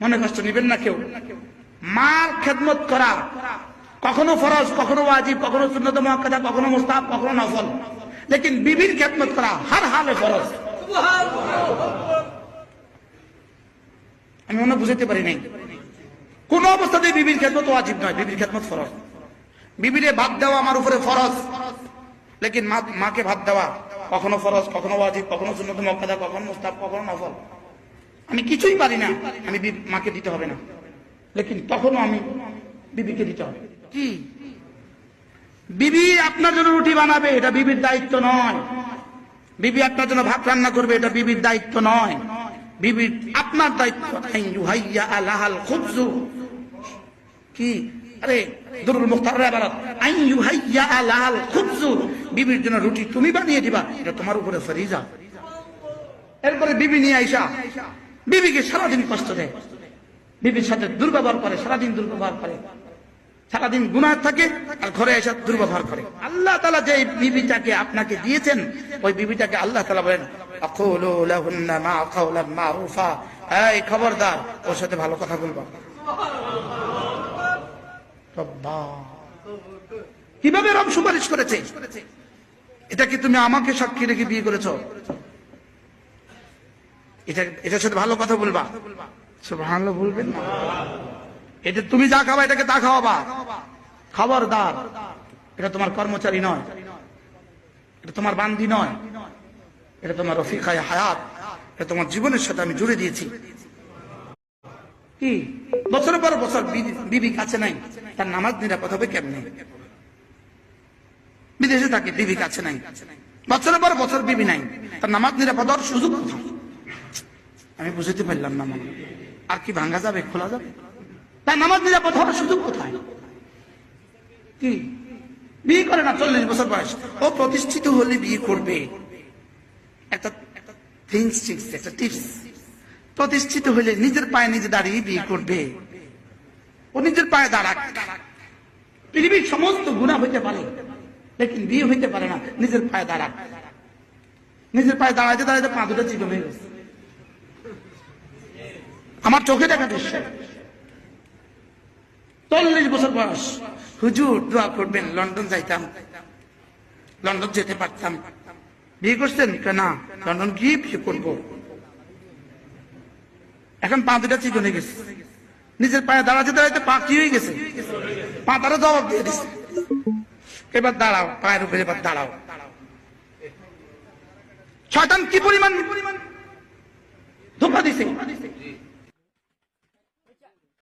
মনে কষ্ট নিবেন না কেউ। মার খেদমত করা। কখনো ফরজ, কখনো ওয়াজিব, কখনো সুন্নত মুআক্কাদা কখনো মুস্তাহাব, কখনো নফল। লেকিন বিবির খেদমত করা হার হালে ফরজ। আমি মনে বুঝাতে পারি নাই। কোন অবস্থাতেই বিবির খেদমত ওয়াজিব নয়, বিবির খেদমত ফরজ। বিবিরে ভাত দেওয়া আমার উপরে ফরজ। লেকিন মাকে ভাত দেওয়া কখনো ফরজ, কখনো ওয়াজিব, কখনো সুন্নত মুআক্কাদা কখনো মুস্তাহাব, কখনো নফল। আমি কিছুই পারি না আমি মাকে দিতে হবে না। লেকিন তখনও আমি বিবিকে দিতে হবে। কি? বিবি আপনার জন্য রুটি বানাবে এটা বিবির দায়িত্ব নয়। বিবি আপনার জন্য ভাত রান্না করবে এটা বিবির দায়িত্ব নয়। বিবির আপনার দায়িত্ব আলাহাল খুবজু। কি? আরে দুরুল মুখতার আইন ইউহাইয়া আলাহাল খুবজু। বিবির জন্য রুটি তুমি বানিয়ে দিবা এটা তোমার উপরে ফরিজা। এরপরে বিবি নিয়ে আইসা। বিবিকে সারাদিন কষ্ট দেয়। বিবির সাথে দুর্ব্যবহার করে, সারাদিন দুর্ব্যবহার করে। সারাদিন গুনাহ থাকে আর ঘরে এসে দুর্ব্যবহার করে। আল্লাহ তালা যে বিবিটাকে আপনাকে দিয়েছেন, ওই বিবিটাকে আল্লাহ তালা বলেন এই খবরদার, ওর সাথে ভালো কথা বলবা। কীভাবে রব সুপারিশ করেছে? এটা কি তুমি আমাকে সাক্ষী রেখে বিয়ে করেছ? এটা এটার সাথে ভালো কথা বলবা। ভালো বলবেন না। এটা তুমি যা খাবা এটাকে তা খাওয়াবা। খবরদার। এটা তোমার কর্মচারী নয়। এটা তোমার বান্দি নয়। এটা তোমার রফিকায় হায়াত। এটা তোমার জীবনের সাথে আমি জুড়ে দিয়েছি। কি? বছরের পর বছর বিবি কাছে নাই। তার নামাজ নিরাপদ হবে কেমনে? বিদেশে থাকে বিবি কাছে নাই। বছরের পর বছর বিবি নাই। তার নামাজ নিরাপদ হওয়ার সুযোগ কোথায়? আমি বুঝতে পারলাম না মনে আর কি ভাঙ্গা যাবে, খোলা যাবে? তার নামাজ নিরাপদ হওয়ার সুযোগ কোথায়? কি? বিয়ে করে না চল্লিশ বছর বয়স? ও প্রতিষ্ঠিত হলে বিয়ে করবে। একটা থিংস একটা টিপস প্রতিষ্ঠিত হলে নিজের পায়ে নিজে দাঁড়িয়ে বিয়ে করবে। ও নিজের পায়ে দাঁড়াক। পৃথিবীর সমস্ত গুণা হইতে পারে, লেকিন বিয়ে হইতে পারে না, নিজের পায়ে দাঁড়াক। নিজের পায়ে দাঁড়াইতে দাঁড়াইতে পা দুটো চিকন হয়ে গেছে। আমার চোখে দেখা দৃশ্য। চল্লিশ বছর বয়স। হুজুর, দোয়া করবেন, লন্ডন যাইতাম। লন্ডন যেতে পারতাম। বিয়ে করছেন? না, লন্ডন গিয়ে বিয়ে করব? এখন পা দুটা চিকন গেছে। নিজের পায়ে দাঁড়াতে দাঁড়াইতে পা কি হয়ে গেছে? পা তারা জবাব দিয়ে দিচ্ছে এবার দাঁড়াও, পায়ের উপরে এবার দাঁড়াও। শয়তান কি পরিমাণ? ধোকা দিছে।